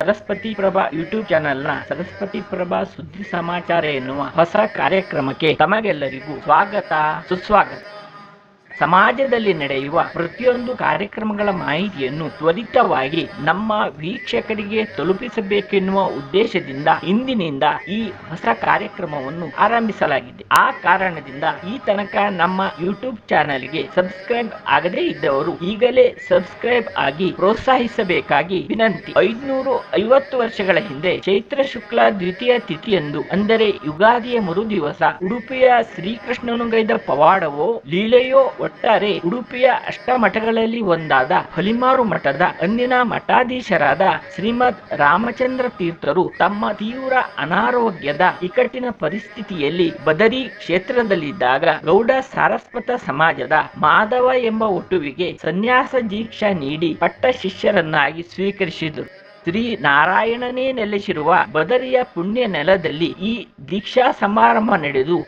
Saraswati Prabha YouTube ಚಾನೆಲ್ನ ಸರಸ್ವತಿ ಪ್ರಭಾ ಸುದ್ದಿ ಸಮಾಚಾರ ಎನ್ನುವ ಹೊಸ ಕಾರ್ಯಕ್ರಮಕ್ಕೆ ತಮಗೆಲ್ಲರಿಗೂ ಸ್ವಾಗತ ಸುಸ್ವಾಗತ. ಸಮಾಜದಲ್ಲಿ ನಡೆಯುವ ಪ್ರತಿಯೊಂದು ಕಾರ್ಯಕ್ರಮಗಳ ಮಾಹಿತಿಯನ್ನು ತ್ವರಿತವಾಗಿ ನಮ್ಮ ವೀಕ್ಷಕರಿಗೆ ತಲುಪಿಸಬೇಕೆನ್ನುವ ಉದ್ದೇಶದಿಂದ ಇಂದಿನಿಂದ ಈ ಹೊಸ ಕಾರ್ಯಕ್ರಮವನ್ನು ಆರಂಭಿಸಲಾಗಿದೆ. ಆ ಕಾರಣದಿಂದ ಈ ತನಕ ನಮ್ಮ ಯೂಟ್ಯೂಬ್ ಚಾನೆಲ್ಗೆ ಸಬ್ಸ್ಕ್ರೈಬ್ ಆಗದೇ ಇದ್ದವರು ಈಗಲೇ ಸಬ್ಸ್ಕ್ರೈಬ್ ಆಗಿ ಪ್ರೋತ್ಸಾಹಿಸಬೇಕಾಗಿ ವಿನಂತಿ. ಐದುನೂರು ಐವತ್ತು ವರ್ಷಗಳ ಹಿಂದೆ ಚೈತ್ರ ಶುಕ್ಲ ದ್ವಿತೀಯ ತಿಥಿಯಂದು ಅಂದರೆ ಯುಗಾದಿಯ ಮರು ದಿವಸ ಉಡುಪಿಯ ಶ್ರೀಕೃಷ್ಣನು ಗೈದ ಪವಾಡವೋ, ಲೀಲೆಯೋ ಒಟ್ಟಾರೆ ಉಡುಪಿಯ ಅಷ್ಟಮಠಗಳಲ್ಲಿ ಒಂದಾದ ಹಲಿಮಾರು ಮಠದ ಅಂದಿನ ಮಠಾಧೀಶರಾದ ಶ್ರೀಮದ್ ರಾಮಚಂದ್ರ ತೀರ್ಥರು ತಮ್ಮ ತೀವ್ರ ಅನಾರೋಗ್ಯದ ಇಕ್ಕಟ್ಟಿನ ಪರಿಸ್ಥಿತಿಯಲ್ಲಿ ಬದರಿ ಕ್ಷೇತ್ರದಲ್ಲಿದ್ದಾಗ ಗೌಡ ಸಾರಸ್ವತ ಸಮಾಜದ ಮಾಧವ ಎಂಬ ಒಟುವಿಗೆ ಸನ್ಯಾಸ ದೀಕ್ಷಾ ನೀಡಿ ಪಟ್ಟ ಶಿಷ್ಯರನ್ನಾಗಿ ಸ್ವೀಕರಿಸಿದರು. ಶ್ರೀ ನಾರಾಯಣನೇ ನೆಲೆಸಿರುವ ಬದರಿಯ ಪುಣ್ಯ ನೆಲದಲ್ಲಿ ಈ ದೀಕ್ಷಾ ಸಮಾರಂಭ ನಡೆದು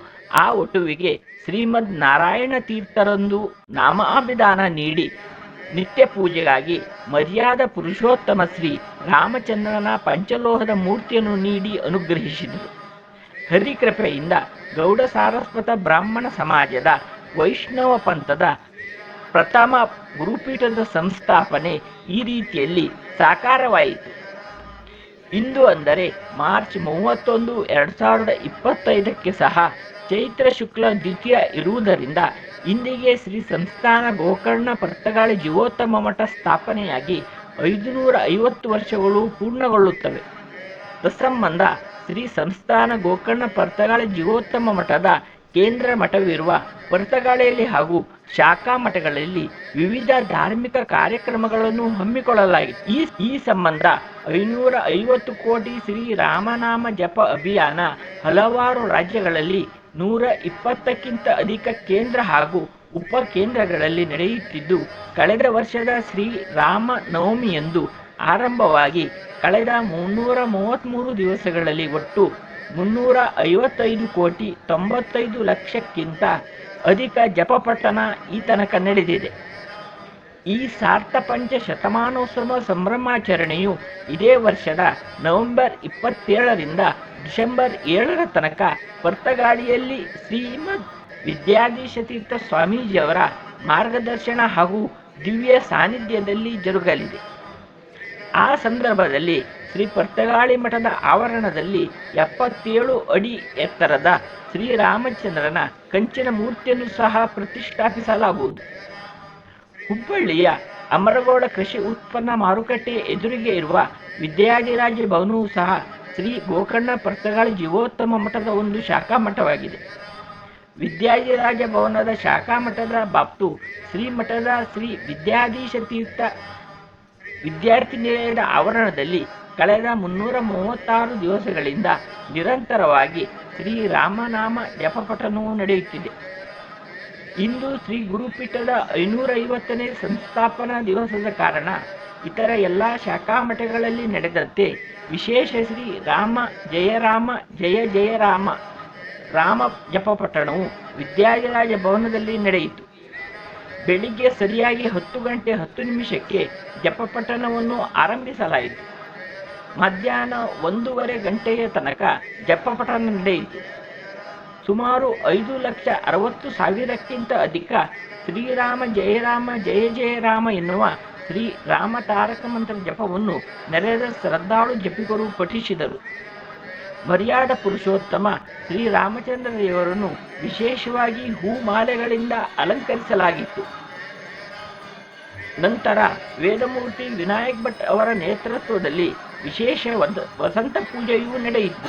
ಆ ಒಟುವಿಗೆ ಶ್ರೀಮದ್ ನಾರಾಯಣ ತೀರ್ಥರಂದು ನಾಮಾಭಿದಾನ ನೀಡಿ ನಿತ್ಯ ಪೂಜೆಗಾಗಿ ಮರ್ಯಾದ ಪುರುಷೋತ್ತಮ ಶ್ರೀ ರಾಮಚಂದ್ರನ ಪಂಚಲೋಹದ ಮೂರ್ತಿಯನ್ನು ನೀಡಿ ಅನುಗ್ರಹಿಸಿದರು. ಹರಿಕೃಪೆಯಿಂದ ಗೌಡ ಸಾರಸ್ವತ ಬ್ರಾಹ್ಮಣ ಸಮಾಜದ ವೈಷ್ಣವ ಪಂಥದ ಪ್ರಥಮ ಗುರುಪೀಠದ ಸಂಸ್ಥಾಪನೆ ಈ ರೀತಿಯಲ್ಲಿ ಸಾಕಾರವಾಯಿತು. ಇಂದು ಅಂದರೆ ಮಾರ್ಚ್ ಮೂವತ್ತೊಂದು, ಎರಡು ಸಾವಿರದ ಇಪ್ಪತ್ತೈದಕ್ಕೆ ಸಹ ಚೈತ್ರ ಶುಕ್ಲ ದ್ವಿತೀಯ ಇರುವುದರಿಂದ ಇಂದಿಗೆ ಶ್ರೀ ಸಂಸ್ಥಾನ ಗೋಕರ್ಣ ಪರ್ತಗಾಳಿ ಜೀವೋತ್ತಮ ಮಠ ಸ್ಥಾಪನೆಯಾಗಿ ಐದುನೂರ ಐವತ್ತು ವರ್ಷಗಳು ಪೂರ್ಣಗೊಳ್ಳುತ್ತವೆ. ತತ್ಸಂಬಂಧ ಶ್ರೀ ಸಂಸ್ಥಾನ ಗೋಕರ್ಣ ಪರ್ತಗಾಳಿ ಜೀವೋತ್ತಮ ಮಠದ ಕೇಂದ್ರ ಮಠವಿರುವ ಪರ್ತಗಾಳಿಯಲ್ಲಿ ಹಾಗೂ ಶಾಖಾ ಮಠಗಳಲ್ಲಿ ವಿವಿಧ ಧಾರ್ಮಿಕ ಕಾರ್ಯಕ್ರಮಗಳನ್ನು ಹಮ್ಮಿಕೊಳ್ಳಲಾಗಿದೆ. ಈ ಈ ಸಂಬಂಧ ಐನೂರ ಐವತ್ತು ಕೋಟಿ ಶ್ರೀ ರಾಮನಾಮ ಜಪ ಅಭಿಯಾನ ಹಲವಾರು ರಾಜ್ಯಗಳಲ್ಲಿ ನೂರ ಇಪ್ಪತ್ತಕ್ಕಿಂತ ಅಧಿಕ ಕೇಂದ್ರ ಹಾಗೂ ಉಪ ಕೇಂದ್ರಗಳಲ್ಲಿ ನಡೆಯುತ್ತಿದ್ದು, ಕಳೆದ ವರ್ಷದ ಶ್ರೀ ರಾಮ ನವಮಿಯಂದು ಆರಂಭವಾಗಿ ಕಳೆದ ಮುನ್ನೂರ ಮೂವತ್ತ್ಮೂರು ದಿವಸಗಳಲ್ಲಿ ಒಟ್ಟು ಮುನ್ನೂರ ಐವತ್ತೈದು ಕೋಟಿ ತೊಂಬತ್ತೈದು ಲಕ್ಷಕ್ಕಿಂತ ಅಧಿಕ ಜಪಪಠನ ಈ ತನಕ ನಡೆದಿದೆ. ಈ ಸಾರ್ಥಪಂಚ ಶತಮಾನೋತ್ಸವ ಸಂಭ್ರಮಾಚರಣೆಯು ಇದೇ ವರ್ಷದ ನವೆಂಬರ್ ಇಪ್ಪತ್ತೇಳರಿಂದ ಡಿಸೆಂಬರ್ ಏಳರ ತನಕ ಪರ್ತಗಾಳಿಯಲ್ಲಿ ಶ್ರೀಮದ್ ವಿದ್ಯಾಧೀಶತೀರ್ಥ ಸ್ವಾಮೀಜಿಯವರ ಮಾರ್ಗದರ್ಶನ ಹಾಗೂ ದಿವ್ಯ ಸಾನ್ನಿಧ್ಯದಲ್ಲಿ ಜರುಗಲಿದೆ. ಆ ಸಂದರ್ಭದಲ್ಲಿ ಶ್ರೀ ಪರ್ತಗಾಳಿ ಮಠದ ಆವರಣದಲ್ಲಿ ಎಪ್ಪತ್ತೇಳು ಅಡಿ ಎತ್ತರದ ಶ್ರೀರಾಮಚಂದ್ರನ ಕಂಚಿನ ಮೂರ್ತಿಯನ್ನು ಸಹ ಪ್ರತಿಷ್ಠಾಪಿಸಲಾಗುವುದು. ಹುಬ್ಬಳ್ಳಿಯ ಅಮರಗೌಡ ಕೃಷಿ ಉತ್ಪನ್ನ ಮಾರುಕಟ್ಟೆ ಎದುರಿಗೆ ಇರುವ ವಿದ್ಯಾಧಿರಾಜ ಭವನವೂ ಸಹ ಶ್ರೀ ಗೋಕರ್ಣ ಪರ್ತಗಾಳ ಜೀವೋತ್ತಮ ಮಠದ ಒಂದು ಶಾಖಾ ಮಠವಾಗಿದೆ. ವಿದ್ಯಾಧಿರಾಜ ಭವನದ ಶಾಖಾ ಮಠದ ಬಾಪ್ತು ಶ್ರೀ ಮಠದ ಶ್ರೀ ವಿದ್ಯಾಧೀಶ ತೀರ್ಥ ವಿದ್ಯಾರ್ಥಿ ನಿಲಯದ ಆವರಣದಲ್ಲಿ ಕಳೆದ ಮುನ್ನೂರ ಮೂವತ್ತಾರು ದಿವಸಗಳಿಂದ ನಿರಂತರವಾಗಿ ಶ್ರೀ ರಾಮನಾಮ ಜಪಪಠನವು ನಡೆಯುತ್ತಿದೆ. ಇಂದು ಶ್ರೀ ಗುರುಪೀಠದ ಐನೂರ ಐವತ್ತನೇ ಸಂಸ್ಥಾಪನಾ ದಿವಸದ ಕಾರಣ ಇತರ ಎಲ್ಲ ಶಾಖಾ ಮಠಗಳಲ್ಲಿ ನಡೆದಂತೆ ವಿಶೇಷ ಶ್ರೀ ರಾಮ ಜಯ ರಾಮ, ಜಯ ಜಯ ರಾಮ ಜಪಪಠಣವು ವಿದ್ಯಾಧಿರಾಜ ಭವನದಲ್ಲಿ ನಡೆಯಿತು. ಬೆಳಿಗ್ಗೆ ಸರಿಯಾಗಿ ಹತ್ತು ಗಂಟೆ ಹತ್ತು ನಿಮಿಷಕ್ಕೆ ಜಪಪಠಣವನ್ನು ಆರಂಭಿಸಲಾಯಿತು. ಮಧ್ಯಾಹ್ನ ಒಂದೂವರೆ ಗಂಟೆಯ ತನಕ ಜಪಪಠಣ ನಡೆಯಿತು. ಸುಮಾರು ಐದು ಲಕ್ಷ ಅರವತ್ತು ಸಾವಿರಕ್ಕಿಂತ ಅಧಿಕ ಶ್ರೀರಾಮ ಜಯರಾಮ ಜಯ ಜಯರಾಮ ಎನ್ನುವ ಶ್ರೀ ರಾಮ ತಾರಕ ಮಂತ್ರ ಜಪವನ್ನು ನೆರೆದ ಶ್ರದ್ಧಾಳು ಜಪಿಗರು ಪಠಿಸಿದರು. ಮರ್ಯಾದ ಪುರುಷೋತ್ತಮ ಶ್ರೀರಾಮಚಂದ್ರ ದೇವರನ್ನು ವಿಶೇಷವಾಗಿ ಹೂಮಾಲೆಗಳಿಂದ ಅಲಂಕರಿಸಲಾಗಿತ್ತು. ನಂತರ ವೇದಮೂರ್ತಿ ವಿನಾಯಕ್ ಭಟ್ ಅವರ ನೇತೃತ್ವದಲ್ಲಿ ವಿಶೇಷ ವಸಂತ ಪೂಜೆಯೂ ನಡೆಯಿತು.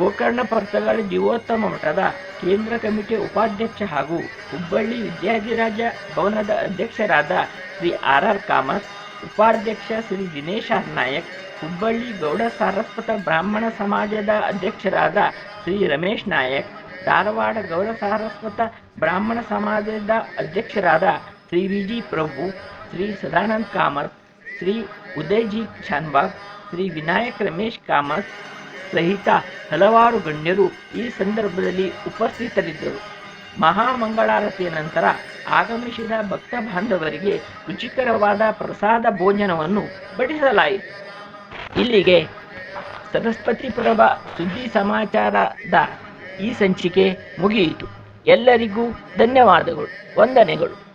ಗೋಕರ್ಣ ಪಂಥಗಳ ಜೀವೋತ್ತಮ ಮಠದ ಕೇಂದ್ರ ಕಮಿಟಿ ಉಪಾಧ್ಯಕ್ಷ ಹಾಗೂ ಹುಬ್ಬಳ್ಳಿ ವಿದ್ಯಾಧಿರಾಜ ಭವನದ ಅಧ್ಯಕ್ಷರಾದ ಶ್ರೀ ಆರ್ ಆರ್ ಕಾಮತ್, ಉಪಾಧ್ಯಕ್ಷ ಶ್ರೀ ದಿನೇಶ್ ನಾಯಕ್, ಹುಬ್ಬಳ್ಳಿ ಗೌಡ ಸಾರಸ್ವತ ಬ್ರಾಹ್ಮಣ ಸಮಾಜದ ಅಧ್ಯಕ್ಷರಾದ ಶ್ರೀ ರಮೇಶ್ ನಾಯಕ್, ಧಾರವಾಡ ಗೌಡ ಸಾರಸ್ವತ ಬ್ರಾಹ್ಮಣ ಸಮಾಜದ ಅಧ್ಯಕ್ಷರಾದ ಶ್ರೀ ವಿ ಜಿ ಪ್ರಭು, ಶ್ರೀ ಸದಾನಂದ್ ಕಾಮತ್, ಶ್ರೀ ಉದಯಜಿ ಶಾನ್ಬಾಗ್ ಶ್ರೀ ವಿನಾಯಕ್ ರಮೇಶ್ ಕಾಮತ್ ಸಹಿತ ಹಲವಾರು ಗಣ್ಯರು ಈ ಸಂದರ್ಭದಲ್ಲಿ ಉಪಸ್ಥಿತರಿದ್ದರು. ಮಹಾಮಂಗಳಾರತಿಯ ನಂತರ ಆಗಮಿಸಿದ ಭಕ್ತ ಬಾಂಧವರಿಗೆ ರುಚಿಕರವಾದ ಪ್ರಸಾದ ಭೋಜನವನ್ನು ಬಡಿಸಲಾಯಿತು. ಇಲ್ಲಿಗೆ ಸರಸ್ವತಿ ಪ್ರಭ ಸುದ್ದಿ ಸಮಾಚಾರದ ಈ ಸಂಚಿಕೆ ಮುಗಿಯಿತು. ಎಲ್ಲರಿಗೂ ಧನ್ಯವಾದಗಳು, ವಂದನೆಗಳು.